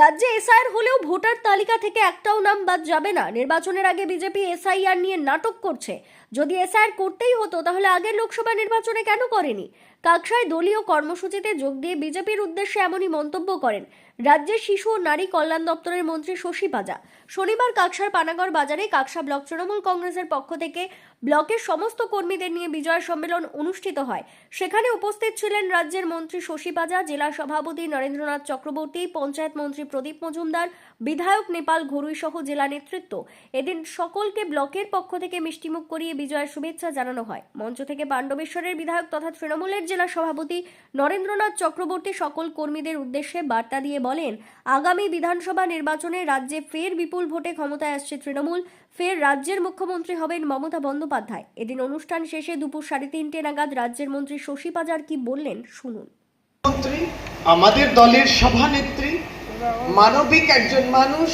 রাজ্যে এসআইআর হলেও ভোটার তালিকা থেকে একটাও নাম বাদ যাবে না। নির্বাচনের আগে বিজেপি এসআইআর নিয়ে নাটক করছে। যদি এসআইআর করতেই হতো, তাহলে আগের লোকসভা নির্বাচনে কেন করেনি? কাকসায় দলীয় কর্মসূচিতে যোগ দিয়ে বিজেপির উদ্দেশ্যে এমনই মন্তব্য করেন রাজ্যের শিশু ও নারী কল্যাণ দপ্তরের মন্ত্রী শশী পাজা। শনিবার কাকসার পানাগড় বাজারে কাকসা ব্লক তৃণমূল কংগ্রেসের পক্ষ থেকে ব্লকের সমস্ত কর্মীদের নিয়ে বিজয় সম্মেলন অনুষ্ঠিত হয়। সেখানে উপস্থিত ছিলেন রাজ্যের মন্ত্রী শশী পাজা, জেলা সভাপতি নরেন্দ্রনাথ চক্রবর্তী, পঞ্চায়েত মন্ত্রী প্রদীপ মজুমদার, বিধায়ক নেপাল ঘরুই সহ জেলা নেতৃত্ব। এদিন সকলকে ব্লকের পক্ষ থেকে মিষ্টিমুখ করিয়ে বিজয়ের শুভেচ্ছা জানানো হয়। মঞ্চ থেকে পাণ্ডবেশ্বরের বিধায়ক তথা তৃণমূলের জেলা সভাপতি নরেন্দ্রনাথ চক্রবর্তী সকল কর্মীদের উদ্দেশ্যে বার্তা দিয়ে বলেন, আগামী বিধানসভা নির্বাচনে রাজ্যে ফের বিপুল ভোটে ক্ষমতায় আসছে তৃণমূল, ফের রাজ্যের মুখ্যমন্ত্রী হবেন মমতা বন্দ্যোপাধ্যায়। এদিন অনুষ্ঠান শেষে দুপুর সাড়ে তিনটে নাগাদ রাজ্যের মন্ত্রী শশী পাজার কি বললেন, শুনুন। আমাদের দলের সভানেত্রী, মানবিক একজন মানুষ,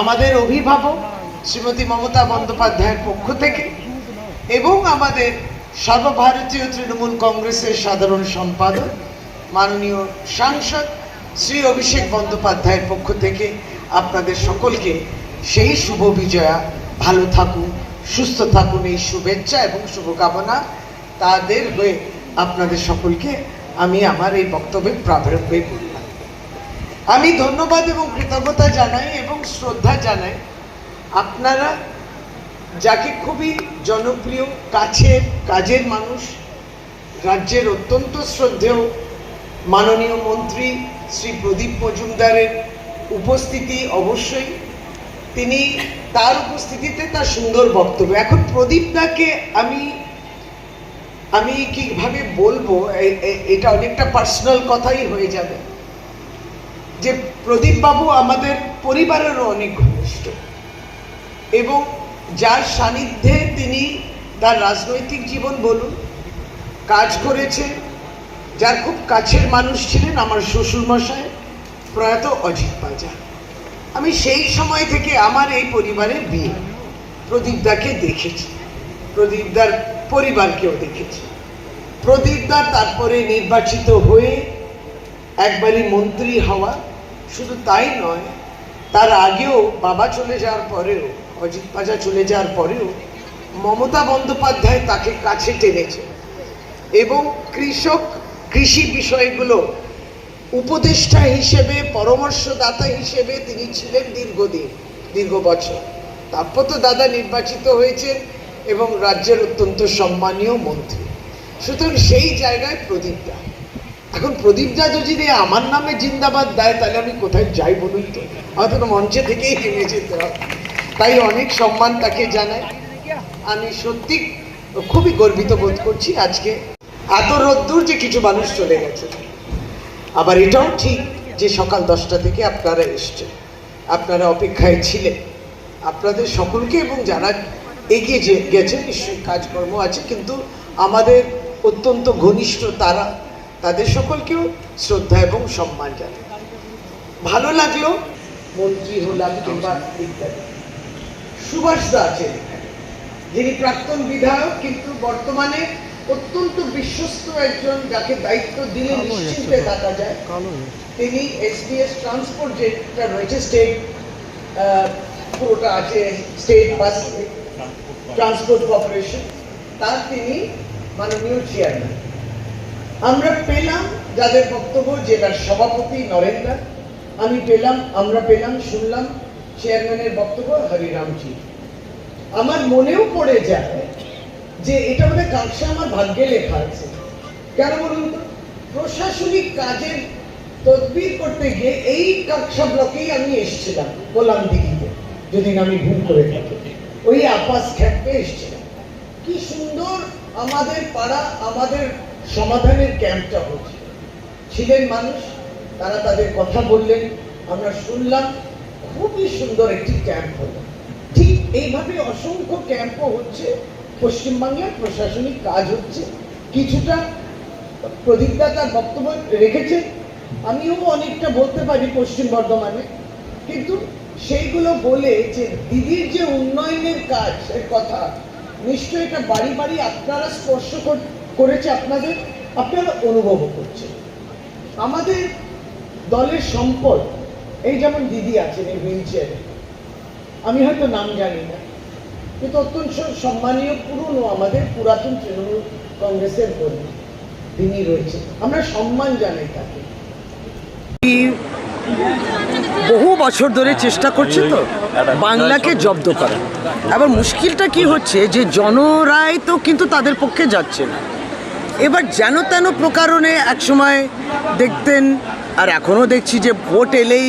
আমাদের অভিভাবক শ্রীমতী মমতা বন্দ্যোপাধ্যায়ের পক্ষ থেকে এবং আমাদের সর্বভারতীয় তৃণমূল কংগ্রেসের সাধারণ সম্পাদক, মাননীয় সাংসদ শ্রী অভিষেক বন্দ্যোপাধ্যায়ের পক্ষ থেকে আপনাদের সকলকে সেই শুভ বিজয়া, ভালো থাকুন, সুস্থ থাকুন এই শুভেচ্ছা এবং শুভকামনা তাদের হয়ে আপনাদের সকলকে আমি আমার এই বক্তব্যে প্রারম্ভে করলাম আমি ধন্যবাদ এবং কৃতজ্ঞতা জানাই এবং শ্রদ্ধা জানাই আপনারা যাকে খুবই জনপ্রিয়, কাছের, কাজের মানুষ, রাজ্যের অত্যন্ত শ্রদ্ধেয় মাননীয় মন্ত্রী শ্রী প্রদীপ মজুমদারের উপস্থিতি অবশ্যই। তিনি তার উপস্থিতিতে তার সুন্দর বক্তব্য। এখন প্রদীপ দাকে আমি আমি কীভাবে বলব এটা অনেকটা পার্সোনাল কথাই হয়ে যাবে। যে প্রদীপবাবু আমাদের পরিবারেরও অনেক ঘনিষ্ঠ এবং যার সান্নিধ্যে তিনি তার রাজনৈতিক জীবন বলুন, কাজ করেছেন, যার খুব কাছের মানুষ ছিলেন আমার শ্বশুরমশাই, প্রয়াত অজিত পাজা আমি সেই সময় থেকে আমার এই পরিবারে বিয়ে। প্রদীপদাকে দেখেছি। প্রদীপদার পরিবারকেও দেখেছি। প্রদীপদা তারপরে নির্বাচিত হয়ে একবারই মন্ত্রী হওয়া শুধু তাই নয়, তার আগেও বাবা চলে যাওয়ার পরেও অজিত পাজা চলে যাওয়ার পরেও মমতা বন্দ্যোপাধ্যায় তাকে কাছে টেনেছে। এবং কৃষক কৃষি বিষয়গুলো উপদেষ্টা হিসেবে, পরামর্শদাতা হিসেবে তিনি ছিলেন দীর্ঘদিন, দীর্ঘ বছর। তারপর তো দাদা নির্বাচিত হয়েছেন এবং রাজ্যের অত্যন্ত সম্মানীয় মন্ত্রী। সুতরাং সেই জায়গায় প্রদীপ দা এখন প্রদীপ দা যদি আমার নামে জিন্দাবাদ দেয়, তাহলে আমি কোথায় যাই বলুন তো? তো মঞ্চে থেকেই নেমে যেতে হবে। তাই অনেক সম্মান তাকে জানাই। আমি সত্যি খুবই গর্বিত বোধ করছি আজকে এত রোদ্দুর যে কিছু মানুষ চলে গেছে। আবার এটাও ঠিক যে সকাল দশটা থেকে আপনারা এসছেন। আপনারা অপেক্ষায় ছিলেন। আপনাদের সকলকে এবং যারা এগিয়ে গেছেন, নিশ্চয়ই কাজকর্ম আছে, কিন্তু আমাদের অত্যন্ত ঘনিষ্ঠ তারা, তাদের সকলকেও শ্রদ্ধা এবং সম্মান জানাই। ভালো লাগল, মন্ত্রী হলাম কিংবা ইত্যাদি সুভাষ দা আছেন এখানে, যিনি প্রাক্তন বিধায়ক কিন্তু বর্তমানে অত্যন্ত বিশ্বস্ত একজন যাকে দায়িত্ব দিলে নিশ্চিন্তে থাকা যায়। তিনি এসবিএস ট্রান্সপোর্ট যেটা রয়েছে স্টেট পুরোটা আছে স্টেট বাস ট্রান্সপোর্ট কর্পোরেশন। তার তিনি মাননীয় চেয়ারম্যান। আমরা পেলাম যাদের বক্তব্য জেলার সভাপতি নরেন্দ্র। আমি পেলাম আমরা পেলাম শুনলাম। চেয়ারম্যানের বক্তব্য হরিরামজি। আমার মনেও পড়ে যায় যে এটা মানে কাঁকসা আমার ভাগ্যে লেখা আছে। কেন বলুন প্রশাসনিক কাজের তদবির করতে গিয়ে এই কাকসা ব্লকেই আমি এসেছিলাম, গোলাম দিঘিতে যদি আমি ভুল করে থাকি। ওই আপাস খ্যাপে এসেছিলাম। কি সুন্দর আমাদের পাড়া, আমাদের সমাধানের ক্যাম্পটা হচ্ছে ছিলেন মানুষ, তারা তাদের কথা বললেন, আমরা শুনলাম খুবই সুন্দর একটি ক্যাম্প হলো। ঠিক এইভাবে অসংখ্য ক্যাম্পও হচ্ছে। পশ্চিমবাংলার প্রশাসনিক কাজ হচ্ছে। কিছুটা প্রদীপদা তার বক্তব্য রেখেছে। আমিও অনেকটা বলতে পারি পশ্চিম বর্ধমানে। কিন্তু সেইগুলো বলে যে দিদির যে উন্নয়নের কাজ, এর কথা, নিশ্চয়ই এটা বাড়ি বাড়ি আপনারা স্পর্শ কর- করেছে আপনাদের, আপনারা অনুভব করছেন। আমাদের দলের সম্পদ এই যেমন দিদি আছেন এই হুইল চেয়ারে আমি হয়তো নাম জানি না, কিন্তু অত্যন্ত সম্মানীয় পুরনো আমাদের পুরাতন তৃণমূল কংগ্রেসের কর্মী তিনি রয়েছে আমরা সম্মান জানাই তাকে। বহু বছর ধরে চেষ্টা করছে তো বাংলাকে জব্দ করা। এবার মুশকিলটা কি হচ্ছে যে জনরায় তো কিন্তু তাদের পক্ষে যাচ্ছে না। এবার যেন তেন প্রকারণে একসময় দেখতেন, আর এখনও দেখছি যে ভোট এলেই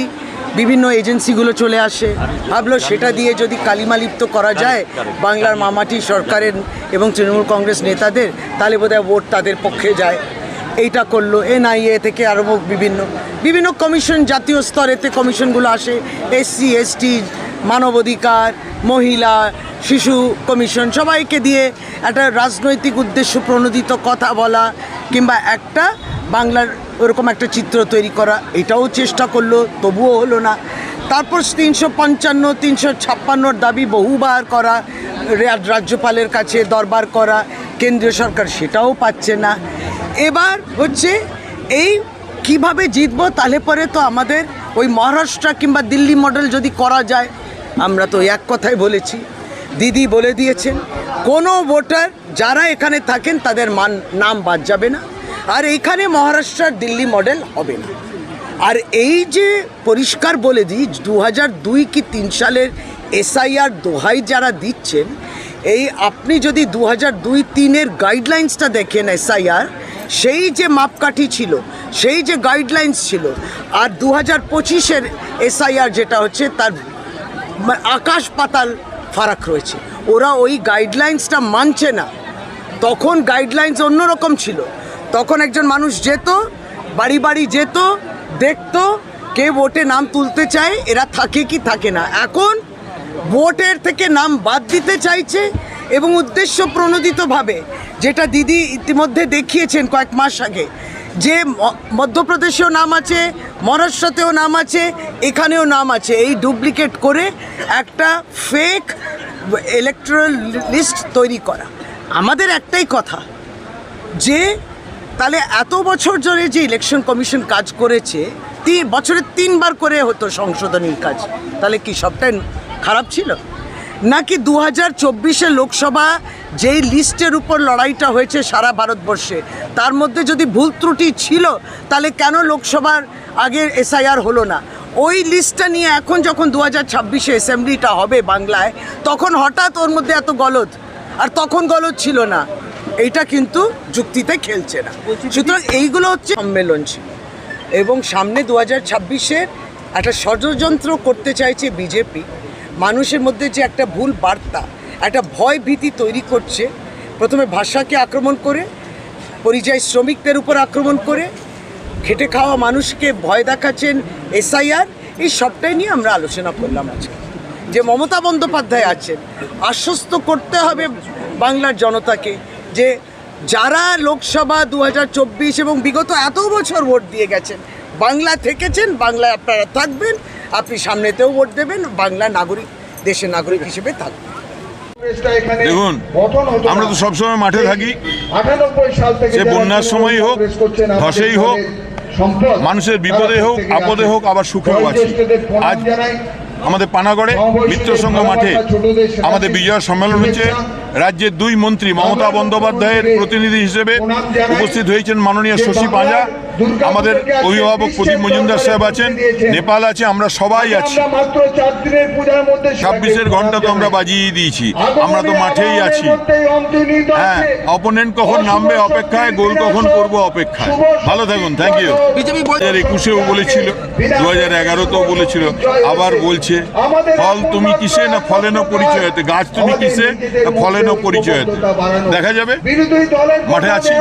বিভিন্ন এজেন্সিগুলো চলে আসে। ভাবলো সেটা দিয়ে যদি কালিমালিপ্ত করা যায় বাংলার মামাটি সরকারের এবং তৃণমূল কংগ্রেস নেতাদের, তাহলে বোধহয় ভোট তাদের পক্ষে যায়। এইটা করল এনআইএ থেকে আরও বিভিন্ন বিভিন্ন কমিশন, জাতীয় স্তরেতে কমিশনগুলো আসে। এসসি, এসটি, মানবাধিকার, মহিলা, শিশু কমিশন সবাইকে দিয়ে একটা রাজনৈতিক উদ্দেশ্য প্রণোদিত কথা বলা কিংবা একটা বাংলার ওরকম একটা চিত্র তৈরি করা, এটাও চেষ্টা করল, তবুও হলো না। তারপর তিনশো পঞ্চান্ন, তিনশো ছাপ্পান্নর দাবি বহুবার করা রাজ্যপালের কাছে দরবার করা, কেন্দ্রীয় সরকার সেটাও পাচ্ছে না। এবার হচ্ছে এই কীভাবে জিতবো, তাহলে পরে তো আমাদের ওই মহারাষ্ট্র কিংবা দিল্লি মডেল যদি করা যায়, আমরা তো এক কথাই বলেছি। দিদি বলে দিয়েছেন, কোনো ভোটার যারা এখানে থাকেন তাদের মান নাম বাদ যাবে না। আর এইখানে মহারাষ্ট্র দিল্লি মডেল হবে না আর এই যে পরিষ্কার বলে দিই দু হাজার দুই কি তিন সালের এসআইআর দোহাই যারা দিচ্ছেন, এই আপনি যদি দু হাজার দুই তিনের গাইডলাইন্সটা দেখেন এসআইআর, সেই যে মাপকাঠি ছিল, সেই যে গাইডলাইন্স ছিল, আর দু হাজার পঁচিশের এসআইআর যেটা হচ্ছে তার আকাশ পাতাল ফারাক রয়েছে। ওরা ওই গাইডলাইন্সটা মানছে না। তখন গাইডলাইন্স অন্যরকম ছিল। তখন একজন মানুষ যেত, বাড়ি বাড়ি যেত, দেখতো, কে ভোটে নাম তুলতে চায়, এরা থাকে কি থাকে না। এখন ভোটের থেকে নাম বাদ দিতে চাইছে এবং উদ্দেশ্য প্রণোদিতভাবে যেটা দিদি ইতিমধ্যে দেখিয়েছেন কয়েক মাস আগে, যে মধ্যপ্রদেশেও নাম আছে, মহারাষ্ট্রতেও নাম আছে, এখানেও নাম আছে। এই ডুপ্লিকেট করে একটা ফেক ইলেকট্রাল লিস্ট তৈরি করা। আমাদের একটাই কথা, যে তাহলে এত বছর ধরে যে ইলেকশন কমিশন কাজ করেছে তিন বছরে তিনবার করে হতো সংশোধনীর কাজ। তাহলে কি সবটাই খারাপ ছিল? নাকি দু হাজার চব্বিশে লোকসভা যেই লিস্টের উপর লড়াইটা হয়েছে সারা ভারতবর্ষে, তার মধ্যে যদি ভুল ত্রুটি ছিল, তাহলে কেন লোকসভার আগে এসআইআর হলো না? ওই লিস্টটা নিয়ে এখন যখন দু হাজার ছাব্বিশে অ্যাসেম্বলিটা হবে বাংলায়, তখন হঠাৎ ওর মধ্যে এত গলদ, আর তখন গলদ ছিল না। এইটা কিন্তু যুক্তিতে খেলছে না। সুতরাং এইগুলো হচ্ছে সম্মেলন ছিল। এবং সামনে দু হাজার ছাব্বিশের একটা ষড়যন্ত্র করতে চাইছে বিজেপি। মানুষের মধ্যে যে একটা ভুল বার্তা, একটা ভয় ভীতি তৈরি করছে, প্রথমে ভাষাকে আক্রমণ করে, পরিযায়ী শ্রমিকদের উপর আক্রমণ করে, খেটে খাওয়া মানুষকে ভয় দেখাচ্ছেন এসআইআর, এই সবটাই নিয়ে আমরা আলোচনা করলাম আজকে। যে মমতা বন্দ্যোপাধ্যায় আছেন, আশ্বস্ত করতে হবে বাংলার জনতাকে। যে যারা লোকসভা দু হাজার চব্বিশ এবং বিগত এত বছর ভোট দিয়ে গেছেন বাংলা থেকেছেন বাংলায় আপনারা থাকবেন আপনি সামনেতেও ভোট দেবেন বাংলা নাগরিক দেশের নাগরিক হিসেবে থাকবেন। দেখুন, আমরা তো সবসময় মাঠে থাকি। সে বন্যার সময়ই হোক, ধসেই হোক, মানুষের বিপদে হোক আপদে হোক আবার সুখেও আছে। আজ আমাদের পানাগড়ে মিত্র সংঘ মাঠে আমাদের বিজয় সম্মেলন হচ্ছে। রাজ্যের দুই মন্ত্রী মমতা বন্দ্যোপাধ্যায়ের প্রতিনিধি হিসেবে উপস্থিত হয়েছেন মাননীয় শশী পাঁজা। আমাদের অভিভাবক প্রদীপ মজুমদার সাহেব আছেন নেপাল আছে আমরা সবাই আছি। ছাব্বিশের ঘণ্টা তো আমরা বাজিয়ে দিয়েছি আমরা তো মাঠেই আছি। হ্যাঁ অপোনেন্ট কখন নামবে অপেক্ষায় গোল কখন করব অপেক্ষায়। ভালো থাকুন থ্যাংক ইউ দু হাজার একুশেও বলেছিল দু হাজার এগারোতেও বলেছিল আবার বলছে ফল তুমি কিসে না ফলে না পরিচয়তে গাছ তুমি কিসে? না ফলে পরিচয় দেখা যাবে মাঠে আছি।